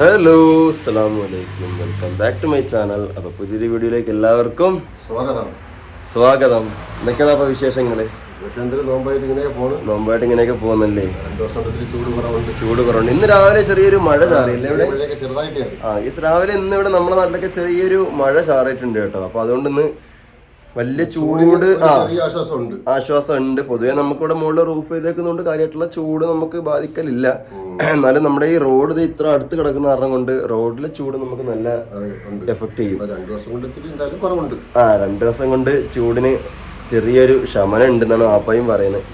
Hello അസ്സാം വലൈക്കും welcome back to my channel അപ്പോൾ പുതിയൊരു വീഡിയോയിലേക്ക് എല്ലാവർക്കും സ്വാഗതം. സ്വാഗതം. എന്തൊക്കെയാണ് അപ്പോൾ വിശേഷങ്ങൾ നോമ്പായിട്ട് ഇങ്ങനെയൊക്കെ പോണ്. നോമ്പായിട്ട് ഇങ്ങനെയൊക്കെ പോകുന്നല്ലേ? രണ്ടു ദിവസം ചൂട് കുറവുണ്ട്. ചൂട് കുറവുണ്ട്. ഇന്ന് രാവിലെ ചെറിയൊരു മഴ ചാറിയില്ലേ ഇവിടെ? ചെറുതായിട്ട് ആ ഈ രാവിലെ ഇന്ന് ഇവിടെ നമ്മുടെ നാട്ടിലൊക്കെ ചെറിയൊരു മഴ ചാറിയിട്ടുണ്ട് കേട്ടോ. അപ്പോൾ അതുകൊണ്ട് ഇന്ന് വലിയ ചൂട് ആശ്വാസമുണ്ട്. ആശ്വാസം ഉണ്ട് പൊതുവെ നമുക്കിവിടെ മുകളിൽ റൂഫ് ചെയ്തേക്കുന്നതുകൊണ്ട് കാര്യമായിട്ടുള്ള ചൂട് നമുക്ക് ബാധിക്കലില്ല. എന്നാലും നമ്മുടെ ഈ റോഡ് ഇത്ര അടുത്ത് കിടക്കുന്ന കാരണം കൊണ്ട് റോഡിലെ ചൂട് നമുക്ക് നല്ല എഫക്ട് ചെയ്യും. രണ്ട് ദിവസം കൊണ്ട് എന്തായാലും കുറവുണ്ട്. ആ രണ്ട് ദിവസം കൊണ്ട് ചൂടിന് ചെറിയൊരു ശമനം ഉണ്ടെന്നാണ് ആപ്പയും പറയുന്നത്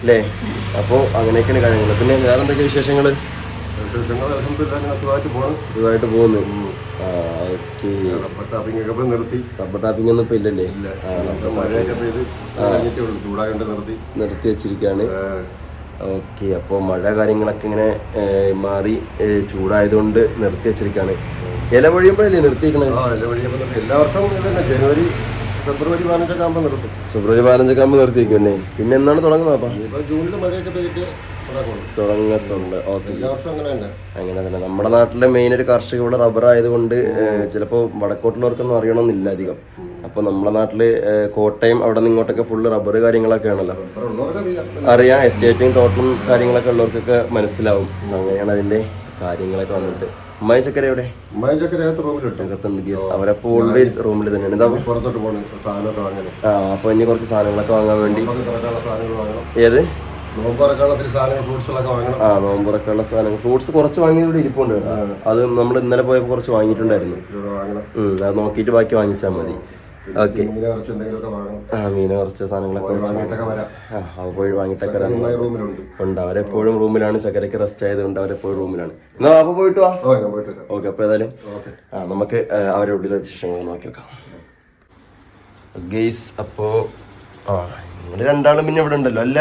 അല്ലേ അപ്പോൾ അങ്ങനെയൊക്കെയാണ് കാര്യങ്ങൾ. പിന്നെ വേറെ എന്തൊക്കെ വിശേഷങ്ങൾ വിശേഷങ്ങൾ സുഖമായിട്ട് പോണ്. സുഖമായിട്ട് പോകുന്നു റബ്ബർ ടാപ്പിംഗ് ഒക്കെ നിർത്തി. റബ്ബർ ടാപ്പിംഗ് ഒന്നും ഇപ്പം ഇല്ലല്ലേ? മഴയൊക്കെ പെയ്ത് ചൂടായോണ്ട് നിർത്തി. നിർത്തി വെച്ചിരിക്കുകയാണ് ഓക്കെ അപ്പോൾ മഴ കാര്യങ്ങളൊക്കെ ഇങ്ങനെ മാറി ചൂടായതുകൊണ്ട് നിർത്തി വെച്ചിരിക്കുകയാണ് ഇല പൊഴിയുമ്പോഴല്ലേ നിർത്തിയിരിക്കണത് ആ എല്ലാ വഴിയപ്പോ എല്ലാ വർഷവും ജനുവരി ഫെബ്രുവരി പതിനഞ്ചൊക്കെ ആകുമ്പോൾ നിർത്തും. ഫെബ്രുവരി പതിനഞ്ചൊക്കെ ആകുമ്പോൾ നിർത്തിയിരിക്കും അല്ലേ പിന്നെ എന്നാണ് തുടങ്ങുന്നത് അപ്പം ജൂണിൽ മഴയൊക്കെ പെയ്തിട്ട് തുടങ്ങത്തുണ്ട്. ഓക്കെ അങ്ങനെ തന്നെ. നമ്മുടെ നാട്ടിലെ മെയിൻ ഒരു കർഷക ഇവിടെ റബ്ബർ ആയതുകൊണ്ട് ചിലപ്പോൾ വടക്കോട്ടുള്ളവർക്കൊന്നും അറിയണമെന്നില്ല അധികം. അപ്പോൾ നമ്മുടെ നാട്ടിൽ കോട്ടയം അവിടെ നിന്ന് ഇങ്ങോട്ടൊക്കെ ഫുള്ള് റബ്ബർ കാര്യങ്ങളൊക്കെ ആണല്ലോ. അറിയാം. എസ്റ്റേറ്റും തോട്ടം കാര്യങ്ങളൊക്കെ ഉള്ളവർക്കൊക്കെ മനസ്സിലാവും. അങ്ങനെയാണ് അതിന്റെ കാര്യങ്ങളൊക്കെ വന്നിട്ട്. ഉമ്മായി ചക്കര എവിടെ? ഉമ്മായും ഓൾവേസ് റൂമിൽ തന്നെയാണ്. ഇതാ പുറത്തോട്ട് പോകണം സാധനമൊക്കെ വാങ്ങാൻ ആ അപ്പോൾ ഇനി കുറച്ച് സാധനങ്ങളൊക്കെ വാങ്ങാൻ വേണ്ടി. ഏത്? ആ നോമ്പുറക്കുള്ള സാധനങ്ങൾ. ഫ്രൂട്ട്സ് കുറച്ച് വാങ്ങിയത് ഇരിപ്പുണ്ട് അത് നമ്മൾ ഇന്നലെ പോയപ്പോൾ കുറച്ച് വാങ്ങിയിട്ടുണ്ടായിരുന്നു. അത് നോക്കിയിട്ട് ബാക്കി വാങ്ങിച്ചാൽ മതി. ഓക്കെ. ആ മീന കുറച്ച് സാധനങ്ങളൊക്കെ പോയി വാങ്ങിട്ടൊക്കെ ഉണ്ട് അവരെപ്പോഴും റൂമിലാണ്. ചക്കരയ്ക്ക് റെസ്റ്റ് ആയതുകൊണ്ട് അവരെപ്പോഴും റൂമിലാണ്. എന്നാ അപ്പൊ പോയിട്ട് വാ. ഓക്കെ അപ്പൊ ഏതായാലും ആ നമുക്ക് അവരുടെ ഉള്ളിലെ വിശേഷങ്ങൾ നോക്കി വെക്കാം. ഗെയ്സ് അപ്പോ ആ നിങ്ങൾ രണ്ടാളും പിന്നെ ഇവിടെ ഉണ്ടല്ലോ അല്ല?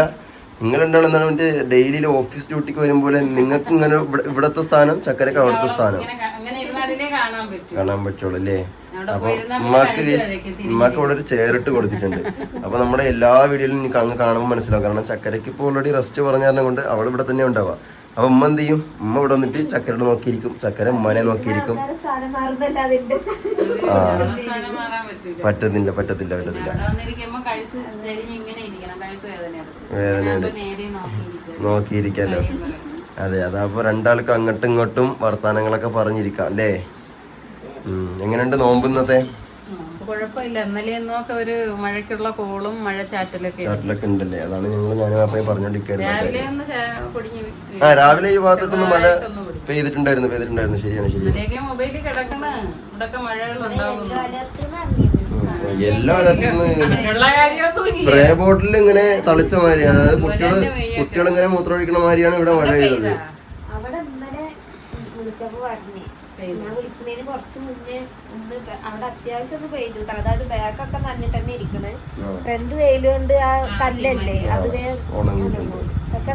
നിങ്ങൾ രണ്ടാളും മറ്റേ ഡെയിലി ഓഫീസ് ഡ്യൂട്ടിക്ക് വരുമ്പോൾ നിങ്ങൾക്ക് ഇങ്ങനെ ഇവിടത്തെ സ്ഥാനം ചക്കരക്ക് അവിടുത്തെ സ്ഥാനം. കാണാൻ പറ്റൂ. കാണാൻ പറ്റുള്ളൂ അല്ലേ? അപ്പൊ ഉമ്മാക്ക് ഉമ്മാക്ക് ഇവിടെ ഒരു ചേറിട്ട് കൊടുത്തിട്ടുണ്ട്. അപ്പൊ നമ്മുടെ എല്ലാ വീഡിയോയിലും എനിക്ക് അങ്ങ് കാണുമ്പോൾ മനസ്സിലാവും. കാരണം ചക്കരയ്ക്ക് ഇപ്പോൾ ഓൾറെഡി റെസ്റ്റ് പറഞ്ഞാൽ കൊണ്ട് അവൾ ഇവിടെ തന്നെ ഉണ്ടാവുക. അപ്പൊ ഉമ്മ എന്ത് ചെയ്യും? ഉമ്മ ഇവിടെ വന്നിട്ട് ചക്കരയുടെ നോക്കിയിരിക്കും. ചക്കര ഉമ്മനെ നോക്കിയിരിക്കും. ആ. പറ്റത്തില്ല പറ്റത്തില്ല. പറ്റത്തില്ല വേദന. വേദനയുണ്ട്. നോക്കിയിരിക്കാലോ അതെ അതാപ്പോ രണ്ടാൾക്ക് അങ്ങോട്ടും ഇങ്ങോട്ടും വർത്താനങ്ങളൊക്കെ പറഞ്ഞിരിക്കാം അല്ലേ? ഉം. എങ്ങനെയുണ്ട് നോമ്പ് ഇന്നത്തെ? കുഴപ്പമില്ല. ഇന്നലെ ഇന്നൊക്കെ ഒരു മഴയ്ക്കുള്ള കോളും മഴ ചാറ്റലൊക്കെ ഉണ്ടല്ലേ? അതാണ് ഞങ്ങൾ ഞാൻ പറഞ്ഞോണ്ടിരിക്കുന്നത് ആ രാവിലെ ഈ ഭാഗത്തോട്ടൊന്ന് മഴ. പെയ്തിട്ടുണ്ടായിരുന്നു പെയ്തിട്ടുണ്ടായിരുന്നു. ശരിയാണ് ശരി മൊബൈലിൽ കിടക്കണ. ഇവിടൊക്കെ എല്ലാ കാര്യമൊന്നും സ്പ്രേ ബോട്ടിൽ ഇങ്ങനെ തളിച്ച മാതിരി അതായത് കുട്ടികൾ കുട്ടികൾ ഇങ്ങനെ മൂത്രമൊഴിക്കണ മാതിരിയാണ് ഇവിടെ മഴ പെയ്തത്. അവിടെ ഇന്നലെ വിളിച്ചപ്പോ പറഞ്ഞേ. ഞാൻ വിളിക്കുന്നതിന് കുറച്ച് മുന്നേ ഒന്ന് പെ- അവിടെ അത്യാവശ്യം ഒന്ന് പെയ്തു. അതായത് ബാഗൊക്കെ നന്നിട്ട് തന്നെ ഇരിക്കണ് ഫ്രണ്ട് വെയിൽ കൊണ്ട് ആ കല്ലല്ലേ? അത് പക്ഷെ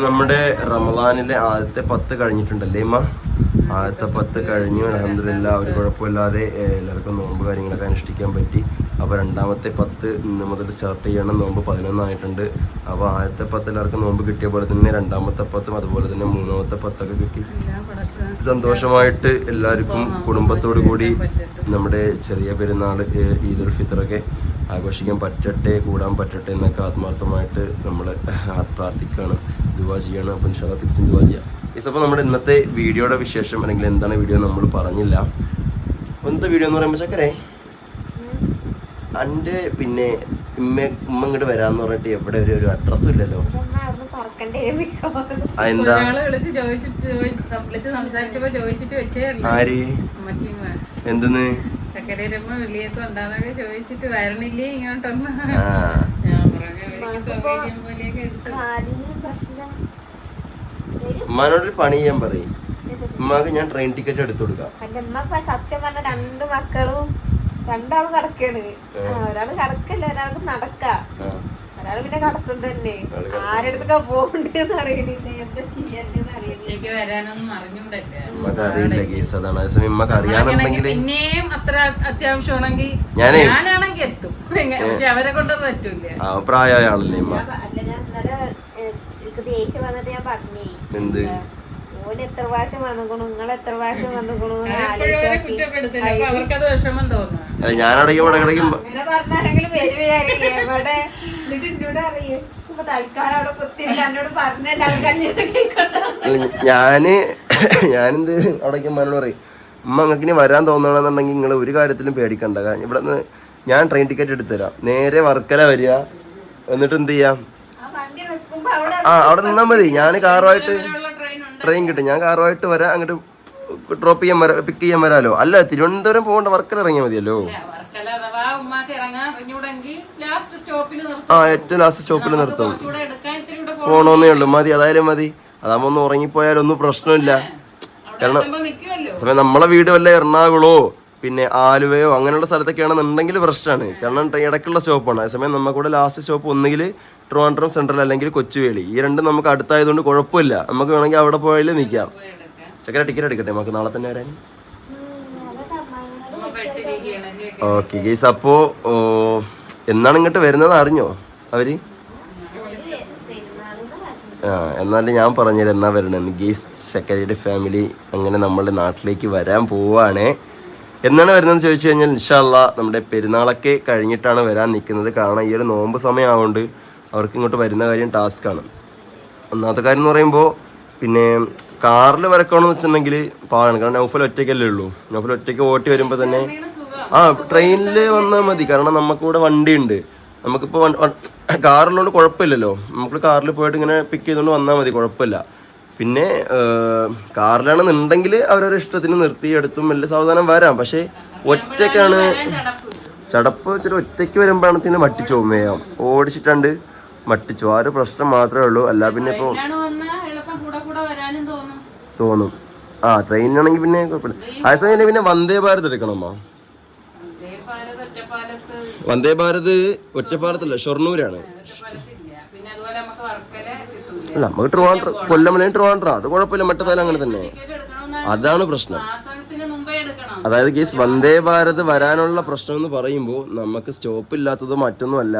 നമ്മുടെ റമദാനിലെ ആദ്യത്തെ പത്ത് കഴിഞ്ഞിട്ടുണ്ടല്ലേ ഇമ്മ? ആദ്യത്തെ പത്ത് കഴിഞ്ഞു. അലഹമില്ല ഒരു കുഴപ്പമില്ലാതെ എല്ലാവർക്കും നോമ്പ് കാര്യങ്ങളൊക്കെ അനുഷ്ഠിക്കാൻ പറ്റി. അപ്പോൾ രണ്ടാമത്തെ പത്ത് ഇന്ന് മുതൽ സ്റ്റാർട്ട് ചെയ്യണം. നോമ്പ് പതിനൊന്നായിട്ടുണ്ട്. അപ്പോൾ ആദ്യത്തെ പത്ത് എല്ലാവർക്കും നോമ്പ് കിട്ടിയ പോലെ തന്നെ രണ്ടാമത്തെ പത്തും അതുപോലെ തന്നെ മൂന്നാമത്തെ പത്തൊക്കെ കിട്ടി. സന്തോഷമായിട്ട് എല്ലാവർക്കും കുടുംബത്തോടു കൂടി നമ്മുടെ ചെറിയ പെരുന്നാൾ ഈദുൽ ഫിത്തറൊക്കെ ആഘോഷിക്കാൻ പറ്റട്ടെ കൂടാൻ പറ്റട്ടെ എന്നൊക്കെ ആത്മാർത്ഥമായിട്ട് നമ്മൾ പ്രാർത്ഥിക്കുകയാണ്. ദുവാ ചെയ്യണം. അപ്പം ഇൻഷാല്ല തിരിച്ചും ദുവാ ചെയ്യാം. അപ്പോൾ നമ്മുടെ ഇന്നത്തെ വീഡിയോയുടെ വിശേഷം അല്ലെങ്കിൽ എന്താണ് വീഡിയോ നമ്മൾ പറഞ്ഞില്ല. ഇന്നത്തെ വീഡിയോ എന്ന് പറയുമ്പോൾ ചക്കരേ എന്റെ പിന്നെ ഇമ്മ ഉമ്മ ഇങ്ങോട്ട് വരാന്ന് പറഞ്ഞിട്ട് എവിടെ ഒരു ഒരു അഡ്രസ്സും ഇല്ലല്ലോ. എന്താ ആര്? എന്തെന്ന്? ചക്കരയമ്മ വെളിയൊക്കെ ഉണ്ടാന്നൊക്കെ ചോദിച്ചിട്ട് വരണില്ലേ ഇങ്ങോട്ടൊന്ന്? ആ. ഞാൻ പറഞ്ഞു "എനിക്ക് സൗകര്യം പോലെയൊക്കെ എടുത്ത്. കാലിന് പ്രശ്നം വരും. ഉമ്മാനോടൊരു പണി ചെയ്യാൻ പറയും. ഉമ്മാക്ക് ഞാൻ ട്രെയിൻ ടിക്കറ്റ് എടുത്തു കൊടുക്കാം. സത്യം പറഞ്ഞ രണ്ട് മക്കളും രണ്ടാളും കടക്കാണ് ഒരാൾ കടക്കല്ല ഒരാൾക്ക് നടക്ക. ഒരാൾ പിന്നെ കടത്തും തന്നെ. ആരെടുത്തൊക്കെ പോകണ്ടെന്ന് അറിയണില്ല എന്താ ചെയ്യണ്ടെന്ന് അറിയില്ല കേസ് അതാണ്. അതേസമയം നമുക്ക് അറിയാന്നുണ്ടെങ്കിൽ പിന്നെയും അത്ര അത്യാവശ്യമാണെങ്കിൽ ഞാനേ- ഞാനാണെങ്കിൽ എത്തും. പക്ഷെ അവരെ കൊണ്ടൊന്നും പറ്റൂല ആ പ്രായമായ ആളല്ലേ ഇമ്മ ഞാൻ പ- അല്ല ഞാൻ ഇന്നലെ ദേഷ്യം വന്നിട്ട് ഞാൻ പറഞ്ഞേ. എന്ത്? ഓന് എത്ര പ്രാവശ്യം വന്നിക്കണു? നിങ്ങൾ എത്ര പ്രാവശ്യം. അപ്പൊ അവർക്കത് വിഷമം തോന്നുന്നു. അല്ല ഇവിടെ കിടക്കും അങ്ങനെ പറഞ്ഞാണെങ്കിലും വരും വിചാരിക്കും. എവിടെ? എന്നിട്ട് എന്നോട് അറിയും ഞാൻ ഞാനെന്ത് അവിടേക്ക് അമ്മനോട് പറയും ഉമ്മ നിങ്ങൾക്ക് ഇനി വരാൻ തോന്നണമെന്നുണ്ടെങ്കിൽ നിങ്ങൾ ഒരു കാര്യത്തിലും പേടിക്കണ്ട. കാരണം ഇവിടെ നിന്ന് ഞാൻ ട്രെയിൻ ടിക്കറ്റ് എടുത്തുതരാം. നേരെ വർക്കല വരിക. എന്നിട്ട് എന്ത് ചെയ്യാം? ആ അവിടെ ആ അവിടെ നിന്നാൽ മതി. ഞാൻ കാറുമായിട്ട് ട്രെയിൻ കിട്ടും. ഞാൻ കാറുമായിട്ട് വരാം അങ്ങോട്ട് ഡ്രോപ്പ് ചെയ്യാൻ വരാം പിക്ക് ചെയ്യാൻ വരാമല്ലോ അല്ല തിരുവനന്തപുരം പോകേണ്ട വർക്കല ഇറങ്ങിയാൽ മതിയല്ലോ? ആ ഏറ്റവും ലാസ്റ്റ് സ്റ്റോപ്പിൽ നിർത്തും. പോണോന്നേ ഉള്ളൂ. മതി അതായാലും മതി. അതാകുമ്പോൾ ഒന്ന് ഉറങ്ങിപ്പോയാലൊന്നും പ്രശ്നമില്ല. കാരണം സമയം നമ്മളെ വീട് വല്ല എറണാകുളമോ പിന്നെ ആലുവയോ അങ്ങനെയുള്ള സ്ഥലത്തൊക്കെയാണെന്നുണ്ടെങ്കിൽ പ്രശ്നമാണ്. കാരണം ഇടയ്ക്കുള്ള സ്റ്റോപ്പാണ്. അതേസമയം നമുക്കിവിടെ ലാസ്റ്റ് സ്റ്റോപ്പ് ഒന്നുകിൽ ട്രിവാൻഡ്രം സെൻട്രൽ അല്ലെങ്കിൽ കൊച്ചുവേളി. ഈ രണ്ടും നമുക്ക് അടുത്തായതുകൊണ്ട് കുഴപ്പമില്ല. നമുക്ക് വേണമെങ്കിൽ അവിടെ പോയാലും നിൽക്കാം ചക്കര ടിക്കറ്റ് എടുക്കട്ടെ? നമുക്ക് നാളെ തന്നെ വരാൻ. ഓക്കെ ഗീസ് അപ്പോൾ എന്നാണ് ഇങ്ങോട്ട് വരുന്നത് അറിഞ്ഞോ? അവർ? ആ എന്നാലും ഞാൻ പറഞ്ഞത് എന്നാ വരണമെന്ന് ഗീസ് ചക്കരയുടെ ഫാമിലി അങ്ങനെ നമ്മളുടെ നാട്ടിലേക്ക് വരാൻ പോവാണേ. എന്നാണ് വരുന്നതെന്ന് ചോദിച്ചു കഴിഞ്ഞാൽ ഇൻഷാല്ല നമ്മുടെ പെരുന്നാളൊക്കെ കഴിഞ്ഞിട്ടാണ് വരാൻ നിൽക്കുന്നത്. കാരണം ഈ ഒരു നോമ്പ് സമയമായതുകൊണ്ട് അവർക്ക് ഇങ്ങോട്ട് വരുന്ന കാര്യം ടാസ്ക്കാണ് ഒന്നാമത്തെ കാര്യം എന്ന് പറയുമ്പോൾ പിന്നെ കാറിൽ വരക്കണമെന്ന് വെച്ചിട്ടുണ്ടെങ്കിൽ പാടാണ്. കാരണം നൗഫൽ ഒറ്റയ്ക്കല്ലേ ഉള്ളൂ. നൗഫൽ ഒറ്റയ്ക്ക് ഓട്ടി വരുമ്പോൾ തന്നെ ആ ട്രെയിനിൽ വന്നാൽ മതി. കാരണം നമുക്കിവിടെ വണ്ടിയുണ്ട്. നമുക്കിപ്പോൾ കാറുള്ളതുകൊണ്ട് കുഴപ്പമില്ലല്ലോ. നമുക്ക് കാറിൽ പോയിട്ട് ഇങ്ങനെ പിക്ക് ചെയ്തുകൊണ്ട് വന്നാൽ മതി. കുഴപ്പമില്ല. പിന്നെ കാറിലാണെന്നുണ്ടെങ്കിൽ അവരവരുടെ ഇഷ്ടത്തിന് നിർത്തി എടുത്തും വലിയ സാവധാനം വരാം. പക്ഷേ ഒറ്റയ്ക്കാണ് ചടപ്പ് വെച്ചാൽ വെച്ചിട്ട് ഒറ്റയ്ക്ക് വരുമ്പോഴാണ് മട്ടിച്ചു വേഗം. ഓടിച്ചിട്ടുണ്ട് മട്ടിച്ചു ആ ഒരു പ്രശ്നം മാത്രമേ ഉള്ളൂ. അല്ല പിന്നെ ഇപ്പോൾ തോന്നും. ആ ട്രെയിനാണെങ്കിൽ പിന്നെ കുഴപ്പമില്ല. സമയം പിന്നെ വന്ദേ ഭാരത് എടുക്കണമ്മോ വന്ദേ ഭാരത് ഒറ്റപ്പാലത്തല്ല ഷൊർണൂരാണ് ഒറ്റപ്പാലത്തില്ല പിന്നെ അതുപോലെ നമുക്ക് വർക്കല കിട്ടൂല അല്ല നമുക്ക് ട്രിവാൻഡ്രം കൊല്ലമലയും ട്രിവാൻഡ്രം അത് കുഴപ്പമില്ല മറ്റേതായാലും അങ്ങനെ തന്നെ. അതാണ് പ്രശ്നം. അതായത് കേസ് വന്ദേ ഭാരത് വരാനുള്ള പ്രശ്നം എന്ന് പറയുമ്പോൾ നമുക്ക് സ്റ്റോപ്പ് ഇല്ലാത്തത് മറ്റൊന്നുമല്ല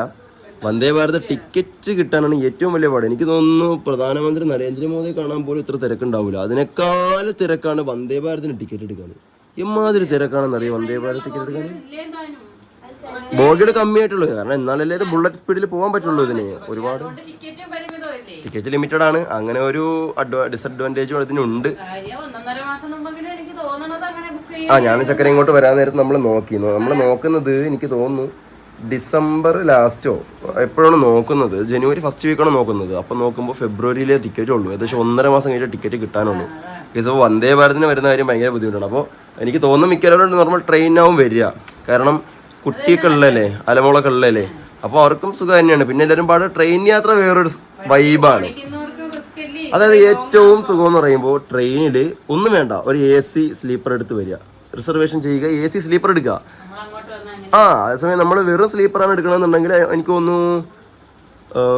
വന്ദേ ഭാരത് ടിക്കറ്റ് കിട്ടാനാണ് ഏറ്റവും വലിയ പാട്. എനിക്ക് തോന്നുന്നു പ്രധാനമന്ത്രി നരേന്ദ്രമോദി കാണാൻ പോലും ഇത്ര തിരക്കുണ്ടാവില്ല അതിനേക്കാൾ തിരക്കാണ് വന്ദേ ഭാരതിന് ടിക്കറ്റ് എടുക്കാൻ എമ്മാതിരി തിരക്കാണെന്നറിയാം വന്ദേ ഭാരത് ടിക്കറ്റ് എടുക്കാൻ ബോഗിയുടെ കമ്മിയായിട്ടുള്ളൂ. കാരണം എന്നാലല്ലേ ഇത് ബുള്ളറ്റ് സ്പീഡിൽ പോകാൻ പറ്റുള്ളൂ ഇതിന്. ഒരുപാട് ടിക്കറ്റും ലിമിറ്റഡ് ആണ്. അങ്ങനെ ഒരു ഡിസഡ്വാന്റേജും അതിനുണ്ട് ആ ഞാൻ ചക്കര ഇങ്ങോട്ട് വരാൻ നേരത്ത് നമ്മൾ നോക്കി നമ്മൾ നോക്കുന്നത് എനിക്ക് തോന്നുന്നു ഡിസംബർ ലാസ്റ്റോ എപ്പോഴാണ് നോക്കുന്നത്? ജനുവരി ഫസ്റ്റ് വീക്കാണ് നോക്കുന്നത്. അപ്പം നോക്കുമ്പോൾ ഫെബ്രുവരിയിലെ ടിക്കറ്റ് ഉള്ളൂ. ഏകദേശം ഒന്നര മാസം കഴിഞ്ഞാൽ ടിക്കറ്റ് കിട്ടാനുള്ളൂ. ഇപ്പോൾ വന്ദേ ഭാരതിന് വരുന്ന കാര്യം ഭയങ്കര ബുദ്ധിമുട്ടാണ്. അപ്പോൾ എനിക്ക് തോന്നുന്നു മിക്കവരും നോർമൽ ട്രെയിനാവും വരിക. കാരണം കുട്ടിയൊക്കെ ഉള്ളല്ലേ അലമുളൊക്കെ ഉള്ളല്ലേ അപ്പോൾ അവർക്കും സുഖം തന്നെയാണ്. പിന്നെ എല്ലാവരും പാട് ട്രെയിൻ യാത്ര വേറൊരു വൈബാണ് അതായത് ഏറ്റവും സുഖം എന്ന് പറയുമ്പോൾ ട്രെയിനിൽ ഒന്നും വേണ്ട. ഒരു എ സി സ്ലീപ്പർ എടുത്ത് വരിക. റിസർവേഷൻ ചെയ്യുക എ സി സ്ലീപ്പർ എടുക്കുക. ആ അതേസമയം നമ്മൾ വെറും സ്ലീപ്പറാണ് എടുക്കണമെന്നുണ്ടെങ്കിൽ എനിക്ക് ഒന്ന്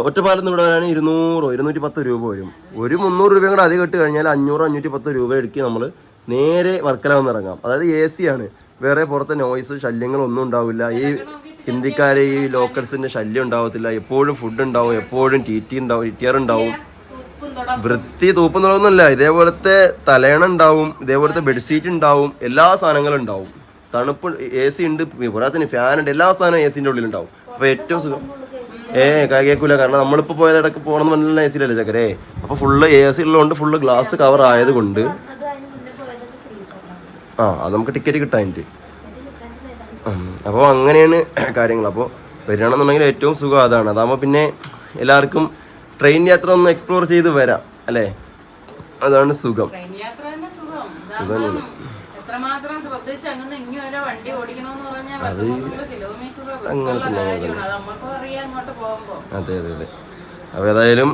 ഒറ്റപ്പാലത്ത് നിന്ന് ഇവിടെ വരാൻ ഇരുന്നൂറോ ഇരുന്നൂറ്റി പത്ത് രൂപ വരും. ഒരു മുന്നൂറ് രൂപയും കൂടെ അധികം ഇട്ട് കഴിഞ്ഞാൽ അഞ്ഞൂറോ അഞ്ഞൂറ്റി പത്ത് രൂപ എടുക്കി നമ്മൾ നേരെ വർക്കല വന്നിറങ്ങാം. അതായത് എ സി ആണ്. വേറെ പുറത്തെ നോയ്സ് ശല്യങ്ങളൊന്നും ഉണ്ടാവില്ല. ഈ ഹിന്ദിക്കാരെ ഈ ലോക്കൽസിന് ശല്യം ഉണ്ടാവത്തില്ല. എപ്പോഴും ഫുഡ് ഉണ്ടാവും എപ്പോഴും ടി ടി ഉണ്ടാവും ടി ടി ആർ ഉണ്ടാവും. വൃത്തി തൂപ്പം തുടങ്ങുന്നില്ല ഇതേപോലത്തെ തലേണ ഉണ്ടാവും ഇതേപോലത്തെ ബെഡ്ഷീറ്റ് ഉണ്ടാവും എല്ലാ സാധനങ്ങളും ഉണ്ടാവും. തണുപ്പ് എ സി ഉണ്ട് പുറത്തിന് ഫാൻ ഉണ്ട് എല്ലാ സാധനവും എ സിന്റെ ഉള്ളിൽ ഉണ്ടാവും അപ്പൊ ഏറ്റവും സുഖം. ഏ കേൾക്കൂല കാരണം നമ്മളിപ്പോ പോയത് ഇടയ്ക്ക് പോകണമെന്ന് പറഞ്ഞാൽ എ സിയിലല്ലേ ചക്കരേ? അപ്പൊ ഫുള്ള് എ സി ഉള്ളതുകൊണ്ട് ഫുള്ള് ഗ്ലാസ് കവർ ആയതുകൊണ്ട് ആ അത് നമുക്ക് ടിക്കറ്റ് കിട്ടാൻ അപ്പോൾ അങ്ങനെയാണ് കാര്യങ്ങൾ. അപ്പോൾ വരികയാണെന്നുണ്ടെങ്കിൽ ഏറ്റവും സുഖം അതാണ്. അതാകുമ്പോൾ പിന്നെ എല്ലാവർക്കും ട്രെയിൻ യാത്ര ഒന്ന് എക്സ്പ്ലോർ ചെയ്ത് വരാം അല്ലേ? അതാണ് സുഖം. യാത്ര തന്നെ അങ്ങനെ അത് അതെ അപ്പോൾ ഏതായാലും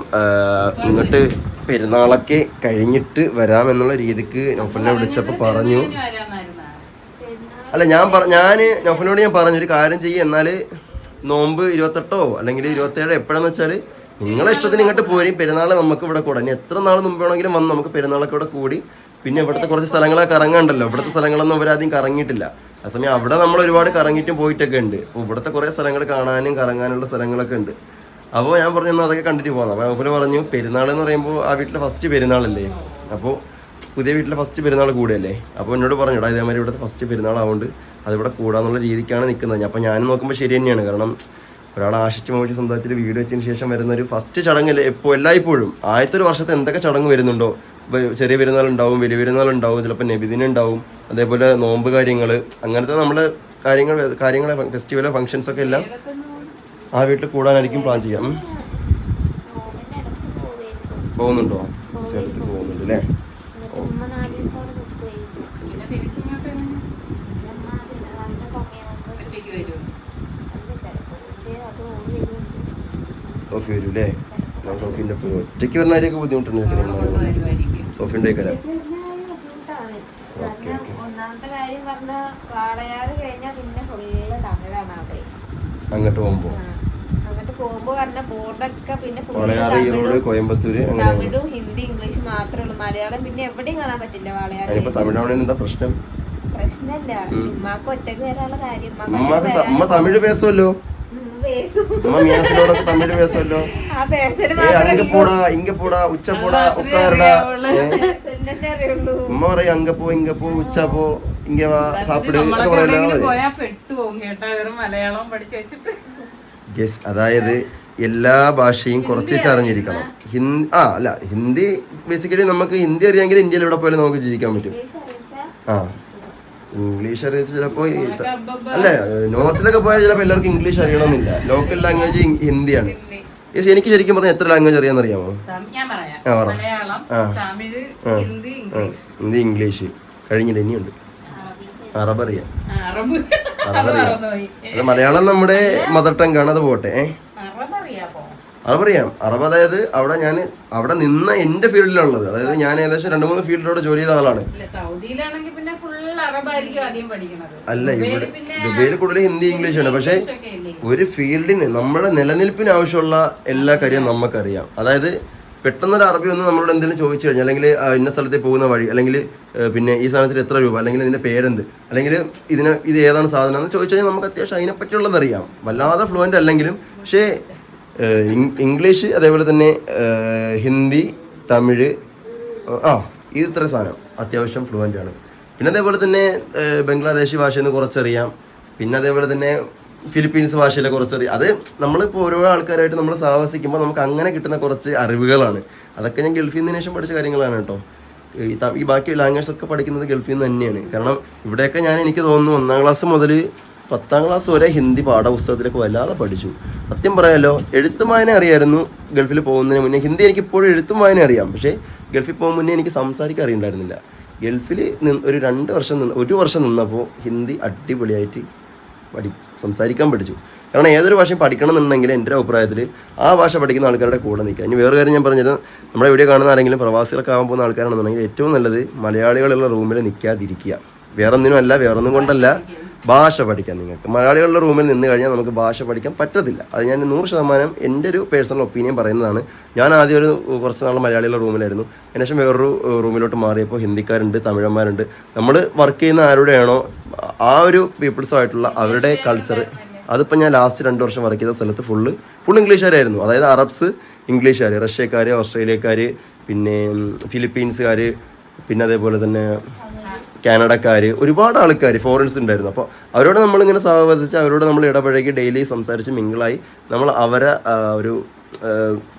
ഇങ്ങോട്ട് പെരുന്നാളൊക്കെ കഴിഞ്ഞിട്ട് വരാം എന്നുള്ള രീതിക്ക് നൗഫലിനെ വിളിച്ചപ്പോൾ പറഞ്ഞു. അല്ല ഞാൻ പറ ഞാൻ നൊഫനോട് ഞാൻ പറഞ്ഞു ഒരു കാര്യം ചെയ്യും എന്നാൽ നോമ്പ് ഇരുപത്തെട്ടോ അല്ലെങ്കിൽ ഇരുപത്തേഴോ എപ്പോഴാന്ന് വെച്ചാൽ നിങ്ങളെ ഇഷ്ടത്തിന് ഇങ്ങോട്ട് പോരും. പെരുന്നാൾ നമുക്ക് ഇവിടെ കൂടാം. ഇനി എത്ര നാൾ മുമ്പ് വേണമെങ്കിലും വന്ന് നമുക്ക് പെരുന്നാളൊക്കെ ഇവിടെ കൂടി. പിന്നെ ഇവിടുത്തെ കുറച്ച് സ്ഥലങ്ങളൊക്കെ കറങ്ങാണ്ടല്ലോ. ഇവിടുത്തെ സ്ഥലങ്ങളൊന്നും അവരാദ്യം കറങ്ങിയിട്ടില്ല. ആ സമയം അവിടെ നമ്മൾ ഒരുപാട് കറങ്ങിയിട്ടും പോയിട്ടൊക്കെ ഉണ്ട്. അപ്പോൾ ഇവിടുത്തെ കുറേ സ്ഥലങ്ങൾ കാണാനും കറങ്ങാനുള്ള സ്ഥലങ്ങളൊക്കെ ഉണ്ട്. അപ്പോൾ ഞാൻ പറഞ്ഞു "എന്നാ അതൊക്കെ കണ്ടിട്ട് പോകാം അപ്പോൾ പറഞ്ഞു പെരുന്നാൾ എന്ന് പറയുമ്പോൾ ആ വീട്ടിലെ ഫസ്റ്റ് പെരുന്നാളല്ലേ? അപ്പോൾ പുതിയ വീട്ടിലെ ഫസ്റ്റ് പെരുന്നാൾ കൂടെയല്ലേ? അപ്പോൾ എന്നോട് പറഞ്ഞു കേട്ടോ ഇതേമാതിരി ഇവിടുത്തെ ഫസ്റ്റ് പെരുന്നാളാവുകൊണ്ട് അതിവിടെ കൂടാന്നുള്ള രീതിക്കാണ് നിൽക്കുന്നത് അപ്പോൾ ഞാൻ നോക്കുമ്പോൾ ശരി തന്നെയാണ്. കാരണം ഒരാൾ ആശിച്ച് സ്വന്തമായിട്ട് ഒരു വീട് വെച്ചതിന് ശേഷം വരുന്ന ഒരു ഫസ്റ്റ് ചടങ്ങല്ലേ എപ്പോൾ എല്ലായ്പ്പോഴും. ആദ്യത്തെ ഒരു വർഷത്തെ എന്തൊക്കെ ചടങ്ങ് വരുന്നുണ്ടോ? ചെറിയ പെരുന്നാൾ ഉണ്ടാവും വലിയ പെരുന്നാൾ ഉണ്ടാവും ചിലപ്പോൾ നബിദിന ഉണ്ടാവും അതേപോലെ നോമ്പ് കാര്യങ്ങൾ അങ്ങനത്തെ നമ്മുടെ കാര്യങ്ങൾ കാര്യങ്ങൾ ഫെസ്റ്റിവലോ ഫംഗ്ഷൻസ് ഒക്കെ എല്ലാം ആ വീട്ടിൽ കൂടാനായിരിക്കും പ്ലാൻ ചെയ്യാം. പോകുന്നുണ്ടോ? സ്ഥലത്ത് പോകുന്നുണ്ട് അല്ലേ ഉമ്മ നാല് ദിവസം അവിടെ നിൽക്കുമായിരിക്കും. പിന്നെ തിരിച്ചിങ്ങോട്ട് എങ്ങനെ? ഉമ്മ പിന്നെ നല്ല സമയമാകുമ്പോൾ ഒറ്റയ്ക്ക് വരുമോ? സോഫി വരും അല്ലേ ഞാൻ സോഫീന്റെ ഒപ്പം. ഒറ്റയ്ക്ക് വരുന്ന കാര്യമൊക്കെ ബുദ്ധിമുട്ടുണ്ട് സോഫീന്റെ ഒക്കെ ഒന്നാമത്തെ കാര്യം പറഞ്ഞ വാടകയാറ് കഴിഞ്ഞാൽ പിന്നെ ഫുള്ള് തമിഴാണ് അവിടെ. അങ്ങോട്ട് പോകുമ്പോൾ പോകുമ്പോ പറഞ്ഞ ബോർഡൊക്കെ പിന്നെ ഈറോഡ് കോയമ്പത്തൂര്. തമിഴും ഹിന്ദി ഇംഗ്ലീഷ് മാത്രമേ ഉള്ളൂ. മലയാളം പിന്നെ എവിടെയും കാണാൻ പറ്റില്ല വാളയാറ് അതിനിപ്പോ തമിഴ്നാടിന് എന്താ പ്രശ്നം? പ്രശ്നല്ല. ഉമ്മാക്ക് ഒറ്റയ്ക്ക് വരാനുള്ള കാര്യം. ഉമ്മാക്ക് ഉമ്മക്ക് ത- ഉമ്മ തമിഴ് പേസുമല്ലോ. ഉമ്മ മിയാസിനോടൊക്കെ തമിഴ് പേസുമല്ലോ ആ പേസൽ ഏ മാത്രമേ അങ്ക പോടാ ഇങ്ക പോടാ ഉച്ച പോടാ ഉക്കാരടാ ഏ? പേസലിനെ അറിയുള്ളൂ. ഉമ്മ പറയും അങ്ക പോ ഇങ്ക പോ ഉച്ച പോ ഇങ്ക വാ സാപ്പിട് ഒക്കെ നമ്മളൊക്കെ പറയല്ലോ എവിടെയെങ്കിലും പോയാ പെട്ടുപോകും കേട്ടോ. വെറും മലയാളം പഠിച്ചു വെച്ചിട്ട്. യെസ് അതായത് എല്ലാ ഭാഷയും കുറച്ച് അറിഞ്ഞിരിക്കണം ഹിന്ദി ആ അല്ല ഹിന്ദി ബേസിക്കലി നമുക്ക് ഹിന്ദി അറിയാമെങ്കിൽ ഇന്ത്യയിൽ എവിടെ പോയാലും നമുക്ക് ജീവിക്കാൻ പറ്റും. ആ. ഇംഗ്ലീഷ് അറിയിച്ച ചിലപ്പോൾ അല്ലെ നോർത്തിലൊക്കെ പോയാൽ ചിലപ്പോൾ എല്ലാവർക്കും ഇംഗ്ലീഷ് അറിയണമെന്നില്ല. ലോക്കൽ ലാംഗ്വേജ് ഹിന്ദിയാണ്. ഹിന്ദി. യെസ് എനിക്ക് ശരിക്കും പറഞ്ഞാൽ എത്ര ലാംഗ്വേജ് അറിയാന്ന് അറിയാമോ ഞാൻ പറയാം. ആ, പറ. മലയാളം ആ. തമിഴ് ഹിന്ദി ഇംഗ്ലീഷ്. ഹിന്ദി ഇംഗ്ലീഷ്. കഴിഞ്ഞില്ല ഇനിയുണ്ട്. അറബ് അറിയാം. ആ, അറബ്. അത് മലയാളം നമ്മുടെ മദർ ടങ് ആണ് അത് പോട്ടെ ഏ? അറബ് അതായത് അവിടെ ഞാൻ അവിടെ നിന്ന എന്റെ ഫീൽഡിലുള്ളത്. അതായത് ഞാൻ ഏകദേശം രണ്ട് മൂന്ന് ഫീൽഡിലൂടെ ജോലി ചെയ്ത ആളാണ്. അല്ല ഇവിടെ ദുബൈയിൽ കൂടുതൽ ഹിന്ദി ഇംഗ്ലീഷ് ആണ്. പക്ഷേ ഒരു ഫീൽഡിന് നമ്മുടെ നിലനിൽപ്പിന് ആവശ്യമുള്ള എല്ലാ കാര്യവും നമുക്കറിയാം. അതായത് പെട്ടെന്നൊരു അറബി ഒന്ന് നമ്മളോട് എന്തെങ്കിലും ചോദിച്ചു കഴിഞ്ഞാൽ അല്ലെങ്കിൽ ഇന്ന സ്ഥലത്തേക്ക് പോകുന്ന വഴി അല്ലെങ്കിൽ പിന്നെ ഈ സാധനത്തിന് എത്ര രൂപ അല്ലെങ്കിൽ ഇതിന്റെ പേരെന്ത് അല്ലെങ്കിൽ ഇതിന് ഇത് ഏതാണ് സാധനം എന്ന് ചോദിച്ചു കഴിഞ്ഞാൽ നമുക്ക് അത്യാവശ്യം അതിനെപ്പറ്റിയുള്ളത് അറിയാം. വല്ലാതെ ഫ്ലുവന്റ് അല്ലെങ്കിലും പക്ഷേ ഇംഗ്ലീഷ് അതേപോലെ തന്നെ ഹിന്ദി തമിഴ് ആ ഇത് ഇത്ര സാധനം അത്യാവശ്യം ഫ്ലുവന്റ് ആണ്. പിന്നെ അതേപോലെ തന്നെ ബംഗ്ലാദേശി ഭാഷയിൽ നിന്ന് കുറച്ചറിയാം. പിന്നെ അതേപോലെ തന്നെ ഫിലിപ്പീൻസ് ഭാഷയിലെ കുറച്ചറിയാം അത് നമ്മളിപ്പോൾ ഓരോ ആൾക്കാരായിട്ട് നമ്മൾ സാഹസിക്കുമ്പോൾ നമുക്ക് അങ്ങനെ കിട്ടുന്ന കുറച്ച് അറിവുകളാണ്. അതൊക്കെ ഞാൻ ഗൾഫിൽ നിന്ന് ശേഷം പഠിച്ച കാര്യങ്ങളാണ് കേട്ടോ. ഈ ഈ ബാക്കി ലാംഗ്വേജ് ഒക്കെ പഠിക്കുന്നത് ഗൾഫിൽ നിന്ന് തന്നെയാണ്. കാരണം ഇവിടെയൊക്കെ ഞാൻ എനിക്ക് തോന്നുന്നു ഒന്നാം ക്ലാസ് മുതൽ പത്താം ക്ലാസ് വരെ ഹിന്ദി പാഠപുസ്തകത്തിലൊക്കെ വല്ലാതെ പഠിച്ചു. സത്യം പറയാലോ എഴുത്തും വായന അറിയായിരുന്നു ഗൾഫിൽ പോകുന്നതിന് മുന്നേ. ഹിന്ദി എനിക്ക് ഇപ്പോഴും എഴുത്തും വായന അറിയാം. പക്ഷേ ഗൾഫിൽ പോകുന്ന മുന്നേ എനിക്ക് സംസാരിക്കാൻ അറിയണ്ടായിരുന്നില്ല. ഗൾഫിൽ നിന്ന് ഒരു രണ്ട് വർഷം നിന്ന് ഒരു വർഷം നിന്നപ്പോൾ ഹിന്ദി അടിപൊളിയായിട്ട് പഠി സംസാരിക്കാൻ പഠിച്ചു. കാരണം ഏതൊരു ഭാഷയും പഠിക്കണം എന്നുണ്ടെങ്കിൽ എന്റെ അഭിപ്രായത്തിൽ ആ ഭാഷ പഠിക്കുന്ന ആൾക്കാരുടെ കൂടെ നിൽക്കുക. ഇനി വേറെ കാര്യം ഞാൻ പറഞ്ഞത് നമ്മുടെ വീഡിയോ കാണുന്ന ആരെങ്കിലും പ്രവാസികളൊക്കെ ആകാൻ പോകുന്ന ആൾക്കാരാണെന്നുണ്ടെങ്കിൽ ഏറ്റവും നല്ലത് മലയാളികളുള്ള റൂമിൽ നിൽക്കാതിരിക്കുക. വേറൊന്നിനും അല്ല വേറൊന്നും കൊണ്ടല്ല. ഭാഷ പഠിക്കാൻ നിങ്ങൾക്ക്. മലയാളികളുടെ റൂമിൽ നിന്ന് കഴിഞ്ഞാൽ നമുക്ക് ഭാഷ പഠിക്കാൻ പറ്റത്തില്ല. അത് ഞാൻ നൂറ് ശതമാനം എന്റെ ഒരു പേഴ്സണൽ ഒപ്പീനിയൻ പറയുന്നതാണ്. ഞാൻ ആദ്യം ഒരു കുറച്ച് നാൾ മലയാളികളുടെ റൂമിലായിരുന്നു അതിനുശേഷം വേറൊരു റൂമിലോട്ട് മാറിയപ്പോൾ ഹിന്ദിക്കാരുണ്ട് തമിഴന്മാരുണ്ട്. നമ്മൾ വർക്ക് ചെയ്യുന്ന ആരുടെയാണോ ആ ഒരു പീപ്പിൾസുമായിട്ടുള്ള അവരുടെ കൾച്ചർ അതിപ്പോൾ ഞാൻ ലാസ്റ്റ് രണ്ട് വർഷം വർക്ക് ചെയ്ത സ്ഥലത്ത് ഫുള്ള് ഫുൾ ഇംഗ്ലീഷുകാരായിരുന്നു. അതായത് അറബ്സ് ഇംഗ്ലീഷുകാർ റഷ്യക്കാർ ഓസ്ട്രേലിയക്കാർ പിന്നെ ഫിലിപ്പീൻസുകാർ പിന്നെ അതേപോലെ തന്നെ കാനഡക്കാർ ഒരുപാട് ആൾക്കാർ ഫോറിൻസ് ഉണ്ടായിരുന്നു. അപ്പോൾ അവരോട് നമ്മളിങ്ങനെ സഹവസിച്ച് അവരോട് നമ്മൾ ഇടപഴകി ഡെയിലി സംസാരിച്ച് മിങ്കിളായി നമ്മൾ അവരെ ഒരു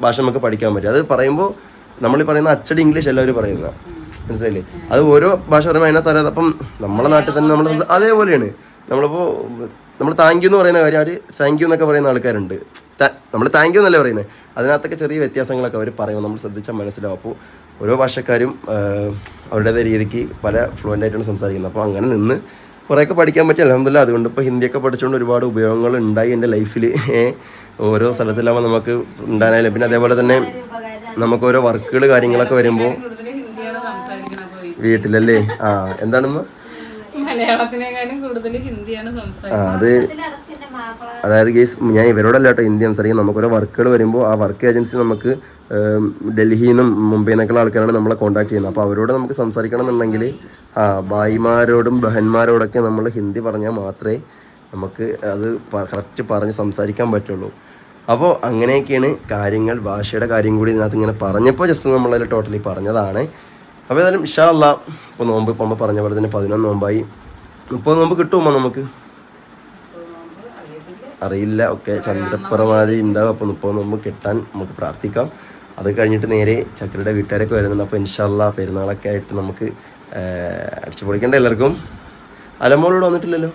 ഭാഷ നമുക്ക് പഠിക്കാൻ പറ്റും. അത് പറയുമ്പോൾ നമ്മൾ പറയുന്ന അച്ചടി ഇംഗ്ലീഷ് എല്ലാവരും പറയുന്നത്. മനസ്സിലായില്ലേ? അത് ഓരോ ഭാഷ പറയുമ്പോൾ അതിനകത്ത് അറിയാതെ അപ്പം നമ്മളെ നാട്ടിൽ തന്നെ നമ്മൾ അതേപോലെയാണ്. നമ്മളിപ്പോൾ നമ്മൾ താങ്ക് യു എന്ന് പറയുന്ന കാര്യം അവർ താങ്ക് യു എന്നൊക്കെ പറയുന്ന ആൾക്കാരുണ്ട്. നമ്മൾ താങ്ക് യു എന്നല്ലേ പറയുന്നത്? അതിനകത്തൊക്കെ ചെറിയ വ്യത്യാസങ്ങളൊക്കെ അവർ പറയുമ്പോൾ നമ്മൾ ശ്രദ്ധിച്ചാൽ മനസ്സിലാവും. അപ്പോൾ ഓരോ ഭാഷക്കാരും അവരുടേതായ രീതിക്ക് പല ഫ്ലുവന്റ് ആയിട്ടാണ് സംസാരിക്കുന്നത്. അപ്പോൾ അങ്ങനെ നിന്ന് കുറേയൊക്കെ പഠിക്കാൻ പറ്റി. അലഹമില്ല അതുകൊണ്ട് ഇപ്പോൾ ഹിന്ദിയൊക്കെ പഠിച്ചുകൊണ്ട് ഒരുപാട് ഉപയോഗങ്ങൾ ഉണ്ടായി എന്റെ ലൈഫിൽ ഓരോ സ്ഥലത്തിലാകുമ്പോൾ നമുക്ക് ഉണ്ടാകാനായാലും പിന്നെ അതേപോലെ തന്നെ നമുക്ക് ഓരോ വർക്കുകൾ കാര്യങ്ങളൊക്കെ വരുമ്പോൾ വീട്ടിലല്ലേ? ആ എന്താണെന്ന് ആ അത് അതായത് കേസ് ഞാൻ ഇവരോടല്ല കേട്ടോ ഹിന്ദി സംസാരിക്കും നമുക്കൊരു വർക്കുകൾ വരുമ്പോൾ ആ വർക്ക് ഏജൻസി നമുക്ക് ഡൽഹിയിൽ നിന്നും മുംബൈയിൽ നിന്നൊക്കെയുള്ള ആൾക്കാരാണ് നമ്മളെ കോൺടാക്ട് ചെയ്യുന്നത്. അപ്പോൾ അവരോട് നമുക്ക് സംസാരിക്കണം എന്നുണ്ടെങ്കിൽ ആ ഭായിമാരോടും ബഹന്മാരോടൊക്കെ നമ്മൾ ഹിന്ദി പറഞ്ഞാൽ മാത്രമേ നമുക്ക് അത് കറക്റ്റ് പറഞ്ഞ് സംസാരിക്കാൻ പറ്റുള്ളൂ. അപ്പോൾ അങ്ങനെയൊക്കെയാണ് കാര്യങ്ങൾ ഭാഷയുടെ കാര്യം കൂടി ഇതിനകത്ത് ഇങ്ങനെ പറഞ്ഞപ്പോൾ ജസ്റ്റ് നമ്മളതിൽ ടോട്ടലി പറഞ്ഞതാണ്. അപ്പോൾ ഏതായാലും ഇഷാ അല്ല ഇപ്പോൾ നോമ്പ് ഇപ്പോൾ നമ്മൾ പറഞ്ഞ പോലെ തന്നെ പതിനൊന്ന് നോമ്പായി. മുപ്പത് നോമ്പ് കിട്ടുമോ നമുക്ക്? അറിയില്ല. ഒക്കെ ചന്ദ്രപ്പുറമാതിരി ഉണ്ടാവും. അപ്പോൾ മുപ്പത് നമുക്ക് കിട്ടാൻ നമുക്ക് പ്രാർത്ഥിക്കാം. അത് കഴിഞ്ഞിട്ട് നേരെ ചക്കരയുടെ വീട്ടുകാരൊക്കെ വരുന്നുണ്ട്. അപ്പോൾ ഇൻഷാല്ല പെരുന്നാളൊക്കെ ആയിട്ട് നമുക്ക് അടിച്ചു പൊളിക്കണ്ട എല്ലാവർക്കും. അലമോളോട് വന്നിട്ടില്ലല്ലോ?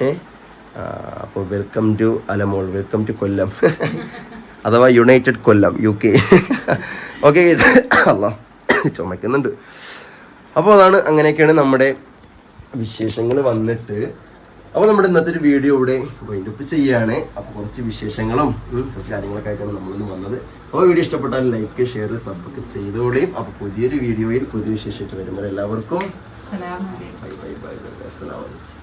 ഏ? അപ്പോൾ welcome to Alamol. Welcome to Kollam. അഥവാ United Kollam U K okay അല്ല ചുമക്കുന്നുണ്ട്. അപ്പോൾ അതാണ് അങ്ങനെയൊക്കെയാണ് നമ്മുടെ വിശേഷങ്ങൾ വന്നിട്ട്. അപ്പോൾ നമ്മുടെ ഇന്നത്തെ ഒരു വീഡിയോ ഇവിടെ വൈൻഡപ്പ് ചെയ്യാണ്. അപ്പോൾ കുറച്ച് വിശേഷങ്ങളും കുറച്ച് കാര്യങ്ങളൊക്കെ ആയിട്ടാണ് നമ്മളിന്ന് വന്നത്. അപ്പോൾ വീഡിയോ ഇഷ്ടപ്പെട്ടാൽ ലൈക്ക് ഷെയർ സബ്ബൊക്കെ ചെയ്തോളിയും അപ്പോൾ പുതിയൊരു വീഡിയോയിൽ പുതിയ വിശേഷമായിട്ട് വരുമ്പോൾ എല്ലാവർക്കും ബൈ ബൈ ബൈ ബൈ അസ്സലാമു അലൈക്കും.